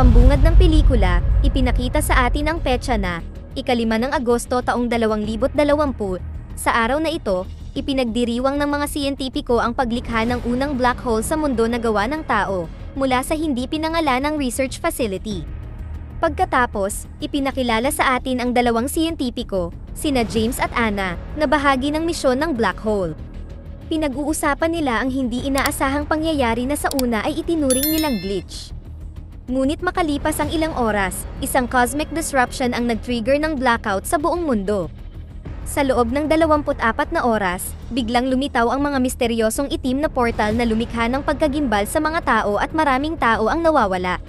pambungad ng pelikula, ipinakita sa atin ang petsa na, ikalima ng Agosto taong 2020. Sa araw na ito, ipinagdiriwang ng mga siyentipiko ang paglikha ng unang black hole sa mundo na gawa ng tao, mula sa hindi pinangalanang research facility. Pagkatapos, ipinakilala sa atin ang dalawang siyentipiko, sina James at Anna, na bahagi ng misyon ng black hole. Pinag-uusapan nila ang hindi inaasahang pangyayari na sa una ay itinuring nilang glitch. Ngunit makalipas ang ilang oras, isang cosmic disruption ang nag-trigger ng blackout sa buong mundo. Sa loob ng 24 na oras, biglang lumitaw ang mga misteryosong itim na portal na lumikha ng pagkagimbal sa mga tao at maraming tao ang nawawala.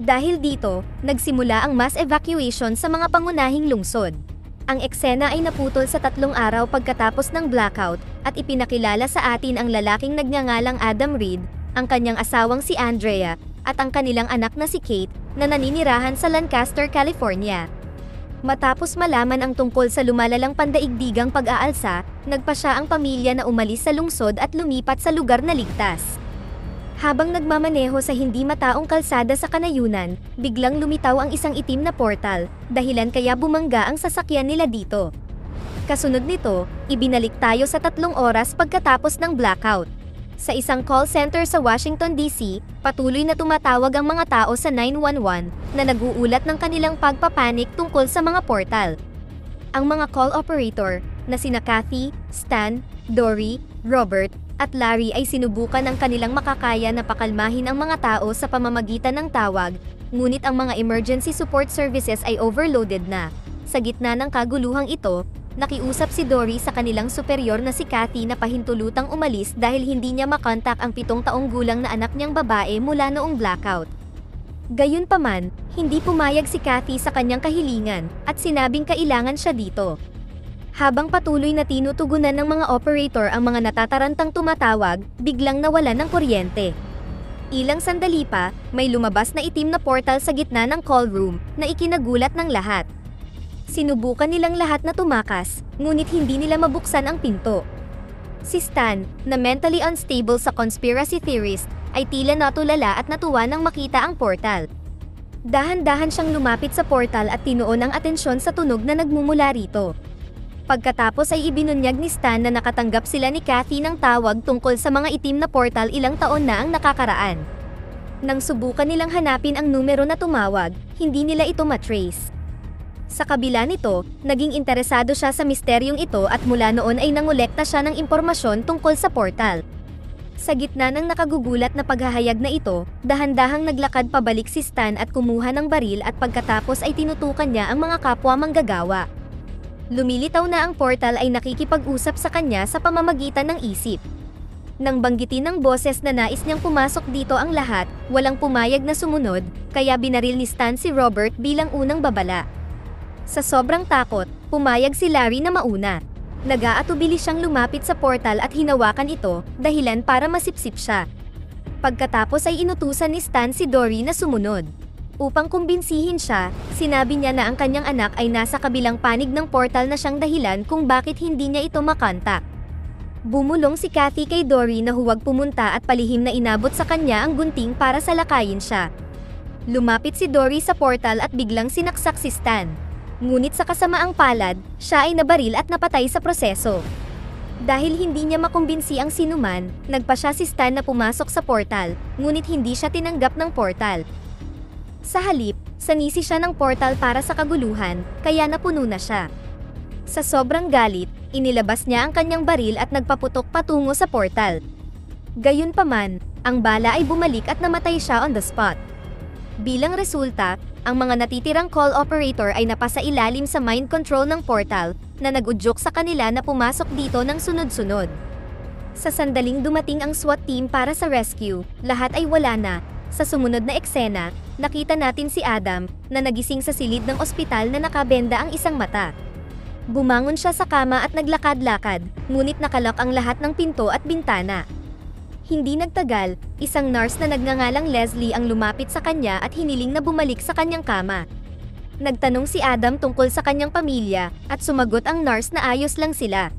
Dahil dito, nagsimula ang mass evacuation sa mga pangunahing lungsod. Ang eksena ay naputol sa tatlong araw pagkatapos ng blackout at ipinakilala sa atin ang lalaking nagngangalang Adam Reed, ang kanyang asawang si Andrea, at ang kanilang anak na si Kate na naninirahan sa Lancaster, California. Matapos malaman ang tungkol sa lumalalang pandaigdigang pag-aalsa, nagpa siya ang pamilya na umalis sa lungsod at lumipat sa lugar na ligtas. Habang nagmamaneho sa hindi mataong kalsada sa kanayunan, biglang lumitaw ang isang itim na portal, dahilan kaya bumangga ang sasakyan nila dito. Kasunod nito, ibinalik tayo sa tatlong oras pagkatapos ng blackout. Sa isang call center sa Washington DC, patuloy na tumatawag ang mga tao sa 911 na naguulat ng kanilang pagpapanik tungkol sa mga portal. Ang mga call operator na sina Kathy, Stan, Dory, Robert, at Larry ay sinubukan ng kanilang makakaya na pakalmahin ang mga tao sa pamamagitan ng tawag, ngunit ang mga emergency support services ay overloaded na. Sa gitna ng kaguluhang ito, nakiusap si Dory sa kanilang superior na si Kathy na pahintulutang umalis dahil hindi niya makontak ang pitong taong gulang na anak niyang babae mula noong blackout. Gayunpaman, hindi pumayag si Kathy sa kanyang kahilingan at sinabing kailangan siya dito. Habang patuloy na tinutugunan ng mga operator ang mga natatarantang tumatawag, biglang nawala ng kuryente. Ilang sandali pa, may lumabas na itim na portal sa gitna ng call room na ikinagulat ng lahat. Sinubukan nilang lahat na tumakas, ngunit hindi nila mabuksan ang pinto. Si Stan, na mentally unstable sa conspiracy theorist, ay tila natulala at natuwa nang makita ang portal. Dahan-dahan siyang lumapit sa portal at tinuon ang atensyon sa tunog na nagmumula rito. Pagkatapos ay ibinunyag ni Stan na nakatanggap sila ni Kathy ng tawag tungkol sa mga itim na portal ilang taon na ang nakakaraan. Nang subukan nilang hanapin ang numero na tumawag, hindi nila ito matrace. Sa kabila nito, naging interesado siya sa misteryong ito at mula noon ay nangolekta siya ng impormasyon tungkol sa portal. Sa gitna ng nakagugulat na paghahayag na ito, dahan-dahang naglakad pabalik si Stan at kumuha ng baril at pagkatapos ay tinutukan niya ang mga kapwa manggagawa. Lumilitaw na ang portal ay nakikipag-usap sa kanya sa pamamagitan ng isip. Nang banggitin ng boses na nais niyang pumasok dito ang lahat, walang pumayag na sumunod, kaya binaril ni Stan si Robert bilang unang babala. Sa sobrang takot, pumayag si Larry na mauna. Nag-aatubili siyang lumapit sa portal at hinawakan ito, dahilan para masipsip siya. Pagkatapos ay inutusan ni Stan si Dory na sumunod. Upang kumbinsihin siya, sinabi niya na ang kanyang anak ay nasa kabilang panig ng portal na siyang dahilan kung bakit hindi niya ito makontak. Bumulong si Kathy kay Dory na huwag pumunta at palihim na inabot sa kanya ang gunting para salakayin siya. Lumapit si Dory sa portal at biglang sinaksak si Stan. Ngunit sa kasamaang palad, siya ay nabaril at napatay sa proseso. Dahil hindi niya makumbinsi ang sinuman, nagpa siya si Stan na pumasok sa portal, ngunit hindi siya tinanggap ng portal. Sa halip, sanisi siya ng portal para sa kaguluhan, kaya napuno na siya. Sa sobrang galit, inilabas niya ang kanyang baril at nagpaputok patungo sa portal. Gayunpaman, ang bala ay bumalik at namatay siya on the spot. Bilang resulta, ang mga natitirang call operator ay napasa ilalim sa mind control ng portal na nagudyok sa kanila na pumasok dito ng sunod-sunod. Sa sandaling dumating ang SWAT team para sa rescue, lahat ay wala na. Sa sumunod na eksena, nakita natin si Adam na nagising sa silid ng ospital na nakabenda ang isang mata. Bumangon siya sa kama at naglakad-lakad, ngunit nakalak ang lahat ng pinto at bintana. Hindi nagtagal, isang nurse na nagngangalang Leslie ang lumapit sa kanya at hiniling na bumalik sa kanyang kama. Nagtanong si Adam tungkol sa kanyang pamilya at sumagot ang nurse na ayos lang sila.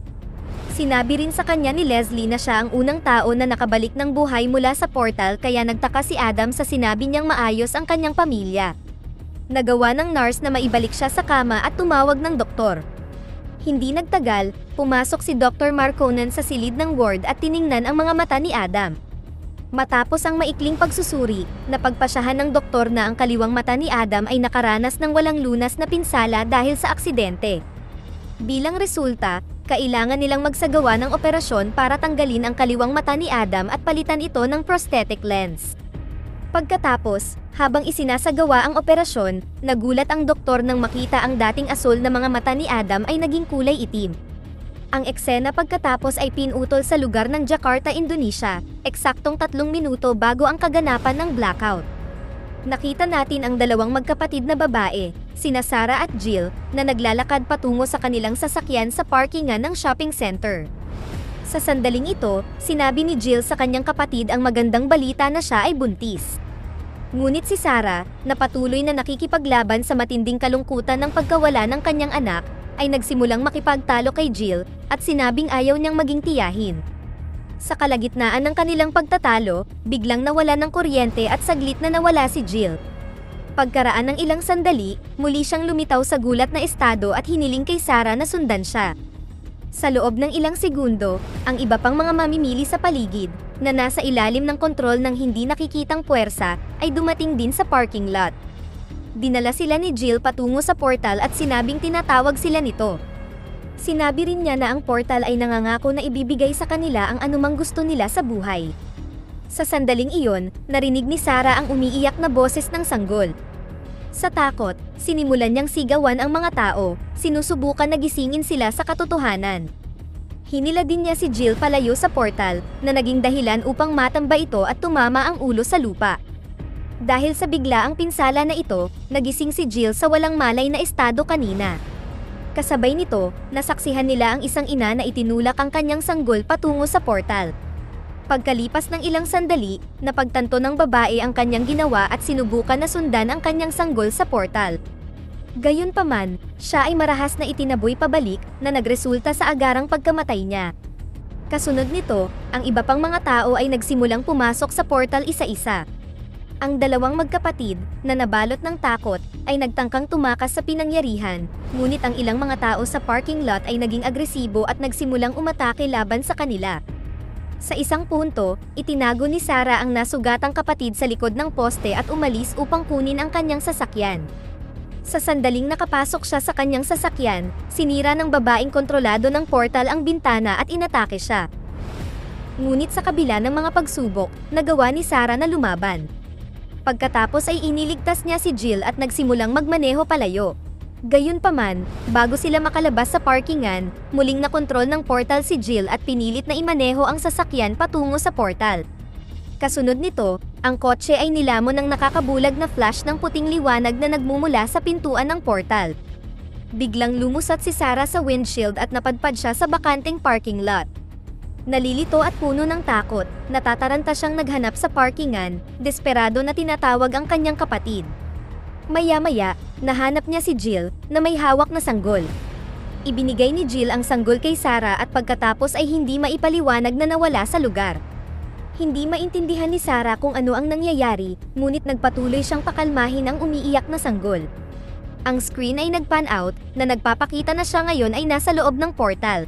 Sinabi rin sa kanya ni Leslie na siya ang unang tao na nakabalik ng buhay mula sa portal kaya nagtaka si Adam sa sinabi niyang maayos ang kanyang pamilya. Nagawa ng nurse na maibalik siya sa kama at tumawag ng doktor. Hindi nagtagal, pumasok si Dr. Marconen sa silid ng ward at tiningnan ang mga mata ni Adam. Matapos ang maikling pagsusuri, napagpasyahan ng doktor na ang kaliwang mata ni Adam ay nakaranas ng walang lunas na pinsala dahil sa aksidente. Bilang resulta, kailangan nilang magsagawa ng operasyon para tanggalin ang kaliwang mata ni Adam at palitan ito ng prosthetic lens. Pagkatapos, habang isinasagawa ang operasyon, nagulat ang doktor nang makita ang dating asol na mga mata ni Adam ay naging kulay itim. Ang eksena pagkatapos ay pinutol sa lugar ng Jakarta, Indonesia, eksaktong tatlong minuto bago ang kaganapan ng blackout. Nakita natin ang dalawang magkapatid na babae, sina Sarah at Jill, na naglalakad patungo sa kanilang sasakyan sa parkingan ng shopping center. Sa sandaling ito, sinabi ni Jill sa kanyang kapatid ang magandang balita na siya ay buntis. Ngunit si Sarah, na patuloy na nakikipaglaban sa matinding kalungkutan ng pagkawala ng kanyang anak, ay nagsimulang makipagtalo kay Jill at sinabing ayaw niyang maging tiyahin. Sa kalagitnaan ng kanilang pagtatalo, biglang nawala ng kuryente at saglit na nawala si Jill. Pagkaraan ng ilang sandali, muli siyang lumitaw sa gulat na estado at hiniling kay Sarah na sundan siya. Sa loob ng ilang segundo, ang iba pang mga mamimili sa paligid, na nasa ilalim ng kontrol ng hindi nakikitang puwersa, ay dumating din sa parking lot. Dinala sila ni Jill patungo sa portal at sinabing tinatawag sila nito. Sinabi rin niya na ang portal ay nangangako na ibibigay sa kanila ang anumang gusto nila sa buhay. Sa sandaling iyon, narinig ni Sarah ang umiiyak na boses ng sanggol. Sa takot, sinimulan niyang sigawan ang mga tao, sinusubukan na gisingin sila sa katotohanan. Hinila din niya si Jill palayo sa portal, na naging dahilan upang matamba ito at tumama ang ulo sa lupa. Dahil sa biglaang pinsala na ito, nagising si Jill sa walang malay na estado kanina. Kasabay nito, nasaksihan nila ang isang ina na itinulak ang kanyang sanggol patungo sa portal. Pagkalipas ng ilang sandali, napagtanto ng babae ang kanyang ginawa at sinubukan na sundan ang kanyang sanggol sa portal. Gayunpaman, siya ay marahas na itinaboy pabalik na nagresulta sa agarang pagkamatay niya. Kasunod nito, ang iba pang mga tao ay nagsimulang pumasok sa portal isa-isa. Ang dalawang magkapatid, na nabalot ng takot, ay nagtangkang tumakas sa pinangyarihan, ngunit ang ilang mga tao sa parking lot ay naging agresibo at nagsimulang umatake laban sa kanila. Sa isang punto, itinago ni Sarah ang nasugatang kapatid sa likod ng poste at umalis upang kunin ang kanyang sasakyan. Sa sandaling nakapasok siya sa kanyang sasakyan, sinira ng babaeng kontrolado ng portal ang bintana at inatake siya. Ngunit sa kabila ng mga pagsubok, nagawa ni Sarah na lumaban. Pagkatapos ay iniligtas niya si Jill at nagsimulang magmaneho palayo. Gayunpaman, bago sila makalabas sa parkingan, muling nakontrol ng portal si Jill at pinilit na imaneho ang sasakyan patungo sa portal. Kasunod nito, ang kotse ay nilamon ng nakakabulag na flash ng puting liwanag na nagmumula sa pintuan ng portal. Biglang lumusat si Sarah sa windshield at napadpad siya sa bakanteng parking lot. Nalilito at puno ng takot, natataranta siyang naghanap sa parkingan, desperado na tinatawag ang kanyang kapatid. Maya-maya, nahanap niya si Jill, na may hawak na sanggol. Ibinigay ni Jill ang sanggol kay Sarah at pagkatapos ay hindi maipaliwanag na nawala sa lugar. Hindi maintindihan ni Sarah kung ano ang nangyayari, ngunit nagpatuloy siyang pakalmahin ang umiiyak na sanggol. Ang screen ay nagpan out, na nagpapakita na siya ngayon ay nasa loob ng portal.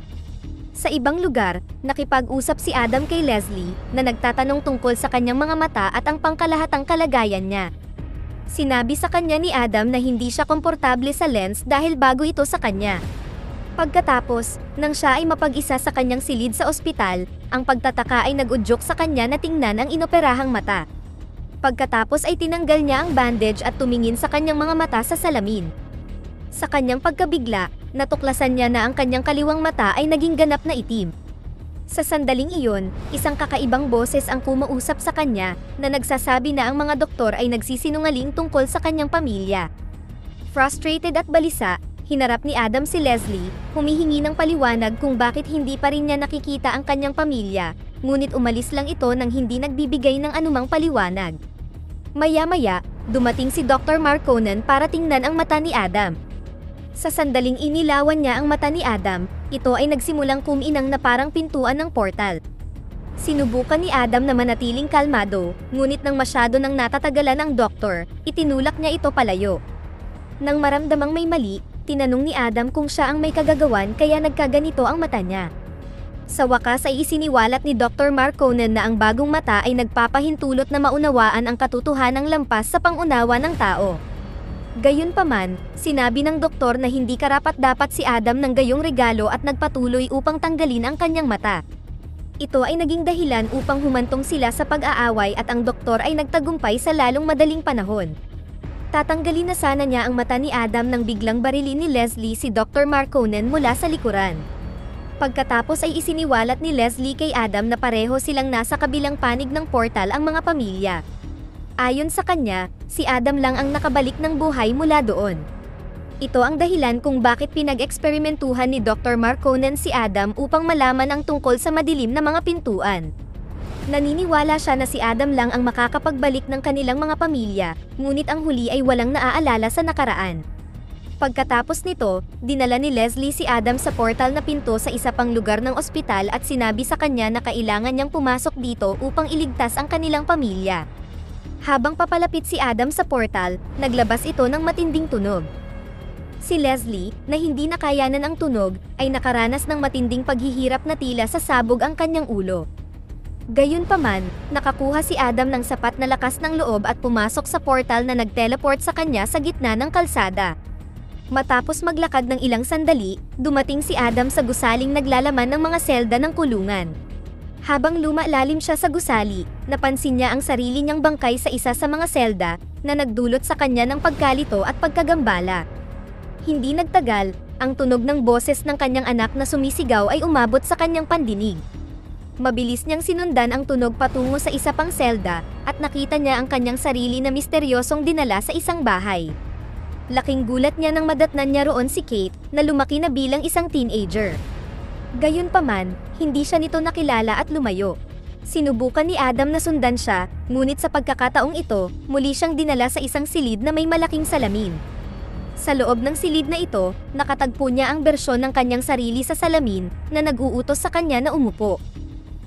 Sa ibang lugar, nakipag-usap si Adam kay Leslie, na nagtatanong tungkol sa kanyang mga mata at ang pangkalahatang kalagayan niya. Sinabi sa kanya ni Adam na hindi siya komportable sa lens dahil bago ito sa kanya. Pagkatapos, nang siya ay mapag-isa sa kanyang silid sa ospital, ang pagtataka ay nag-udyok sa kanya na tingnan ang inoperahang mata. Pagkatapos ay tinanggal niya ang bandage at tumingin sa kanyang mga mata sa salamin. Sa kanyang pagkabigla, natuklasan niya na ang kanyang kaliwang mata ay naging ganap na itim. Sa sandaling iyon, isang kakaibang boses ang kumausap sa kanya na nagsasabi na ang mga doktor ay nagsisinungaling tungkol sa kanyang pamilya. Frustrated at balisa, hinarap ni Adam si Leslie, humihingi ng paliwanag kung bakit hindi pa rin niya nakikita ang kanyang pamilya, ngunit umalis lang ito nang hindi nagbibigay ng anumang paliwanag. Maya-maya, dumating si Dr. Marconen para tingnan ang mata ni Adam. Sa sandaling inilawan niya ang mata ni Adam, ito ay nagsimulang kuminang na parang pintuan ng portal. Sinubukan ni Adam na manatiling kalmado, ngunit nang masyado nang natatagalan ang doktor, itinulak niya ito palayo. Nang maramdamang may mali, tinanong ni Adam kung siya ang may kagagawan kaya nagkaganito ang mata niya. Sa wakas ay isiniwalat ni Dr. Marconen na ang bagong mata ay nagpapahintulot na maunawaan ang katotohanang lampas sa pangunawa ng tao. Gayunpaman, sinabi ng doktor na hindi karapat-dapat si Adam ng gayong regalo at nagpatuloy upang tanggalin ang kanyang mata. Ito ay naging dahilan upang humantong sila sa pag-aaway at ang doktor ay nagtagumpay sa lalong madaling panahon. Tatanggalin na sana niya ang mata ni Adam nang biglang barilin ni Leslie si Dr. Marconen mula sa likuran. Pagkatapos ay isiniwalat ni Leslie kay Adam na pareho silang nasa kabilang panig ng portal ang mga pamilya. Ayon sa kanya, si Adam lang ang nakabalik ng buhay mula doon. Ito ang dahilan kung bakit pinag-eksperimentuhan ni Dr. Marconen si Adam upang malaman ang tungkol sa madilim na mga pintuan. Naniniwala siya na si Adam lang ang makakapagbalik ng kanilang mga pamilya, ngunit ang huli ay walang naaalala sa nakaraan. Pagkatapos nito, dinala ni Leslie si Adam sa portal na pinto sa isa pang lugar ng ospital at sinabi sa kanya na kailangan niyang pumasok dito upang iligtas ang kanilang pamilya. Habang papalapit si Adam sa portal, naglabas ito ng matinding tunog. Si Leslie, na hindi nakayanan ang tunog, ay nakaranas ng matinding paghihirap na tila sa sabog ang kanyang ulo. Gayunpaman, nakakuha si Adam ng sapat na lakas ng loob at pumasok sa portal na nag-teleport sa kanya sa gitna ng kalsada. Matapos maglakad ng ilang sandali, dumating si Adam sa gusaling naglalaman ng mga selda ng kulungan. Habang lumalalim siya sa gusali, napansin niya ang sarili niyang bangkay sa isa sa mga selda na nagdulot sa kanya ng pagkalito at pagkagambala. Hindi nagtagal, ang tunog ng boses ng kanyang anak na sumisigaw ay umabot sa kanyang pandinig. Mabilis niyang sinundan ang tunog patungo sa isa pang selda at nakita niya ang kanyang sarili na misteryosong dinala sa isang bahay. Laking gulat niya nang madatnan niya roon si Kate na lumaki na bilang isang teenager. Gayunpaman, hindi siya nito nakilala at lumayo. Sinubukan ni Adam na sundan siya, ngunit sa pagkakataong ito, muli siyang dinala sa isang silid na may malaking salamin. Sa loob ng silid na ito, nakatagpo niya ang bersyon ng kanyang sarili sa salamin na nag-uutos sa kanya na umupo.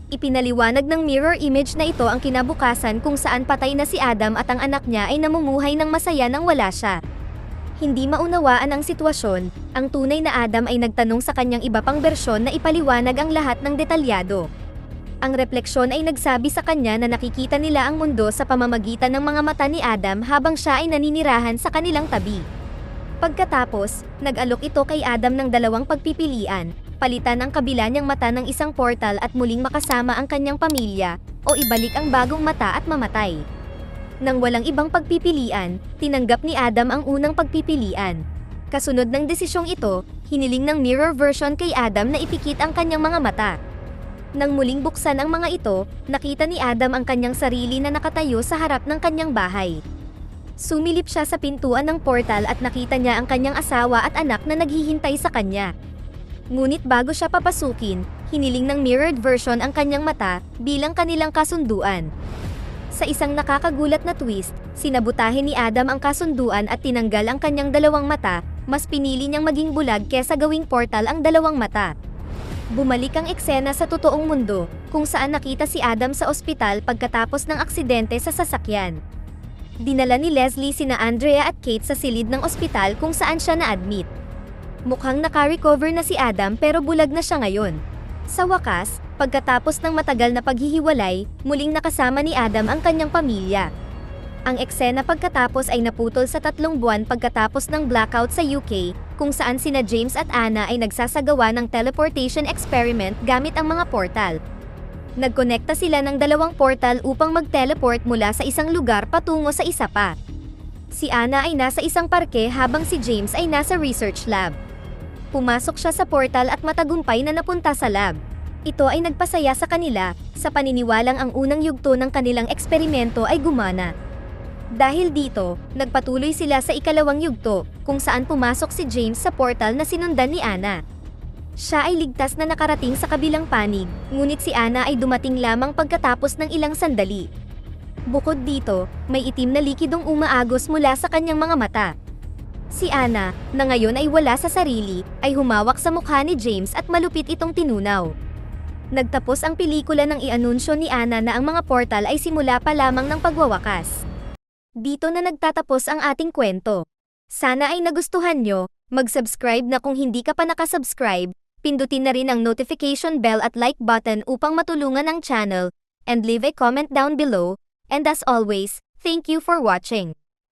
Ipinaliwanag ng mirror image na ito ang kinabukasan kung saan patay na si Adam at ang anak niya ay namumuhay ng masaya nang wala siya. Hindi maunawaan ang sitwasyon, ang tunay na Adam ay nagtanong sa kanyang iba pang bersyon na ipaliwanag ang lahat ng detalyado. Ang refleksyon ay nagsabi sa kanya na nakikita nila ang mundo sa pamamagitan ng mga mata ni Adam habang siya ay naninirahan sa kanilang tabi. Pagkatapos, nag-alok ito kay Adam ng dalawang pagpipilian, palitan ang kabila niyang mata ng isang portal at muling makasama ang kanyang pamilya, o ibalik ang bagong mata at mamatay. Nang walang ibang pagpipilian, tinanggap ni Adam ang unang pagpipilian. Kasunod ng desisyong ito, hiniling ng mirror version kay Adam na ipikit ang kanyang mga mata. Nang muling buksan ang mga ito, nakita ni Adam ang kanyang sarili na nakatayo sa harap ng kanyang bahay. Sumilip siya sa pintuan ng portal at nakita niya ang kanyang asawa at anak na naghihintay sa kanya. Ngunit bago siya papasukin, hiniling ng mirrored version ang kanyang mata bilang kanilang kasunduan. Sa isang nakakagulat na twist, sinabutahin ni Adam ang kasunduan at tinanggal ang kanyang dalawang mata, mas pinili niyang maging bulag kesa gawing portal ang dalawang mata. Bumalik ang eksena sa totoong mundo, kung saan nakita si Adam sa ospital pagkatapos ng aksidente sa sasakyan. Dinala ni Leslie sina Andrea at Kate sa silid ng ospital kung saan siya na-admit. Mukhang naka-recover na si Adam pero bulag na siya ngayon. Sa wakas, pagkatapos ng matagal na paghihiwalay, muling nakasama ni Adam ang kanyang pamilya. Ang eksena pagkatapos ay naputol sa tatlong buwan pagkatapos ng blackout sa UK, kung saan sina James at Anna ay nagsasagawa ng teleportation experiment gamit ang mga portal. Nagkonekta sila ng dalawang portal upang mag-teleport mula sa isang lugar patungo sa isa pa. Si Anna ay nasa isang parke habang si James ay nasa research lab. Pumasok siya sa portal at matagumpay na napunta sa lab. Ito ay nagpasaya sa kanila, sa paniniwalang ang unang yugto ng kanilang eksperimento ay gumana. Dahil dito, nagpatuloy sila sa ikalawang yugto, kung saan pumasok si James sa portal na sinundan ni Anna. Siya ay ligtas na nakarating sa kabilang panig, ngunit si Anna ay dumating lamang pagkatapos ng ilang sandali. Bukod dito, may itim na likidong umaagos mula sa kanyang mga mata. Si Anna, na ngayon ay wala sa sarili, ay humawak sa mukha ni James at malupit itong tinunaw. Nagtapos ang pelikula ng ianunsyo ni Anna na ang mga portal ay simula pa lamang ng pagwawakas. Dito na nagtatapos ang ating kwento. Sana ay nagustuhan nyo, mag-subscribe na kung hindi ka pa nakasubscribe, pindutin na rin ang notification bell at like button upang matulungan ang channel, and leave a comment down below, and as always, thank you for watching.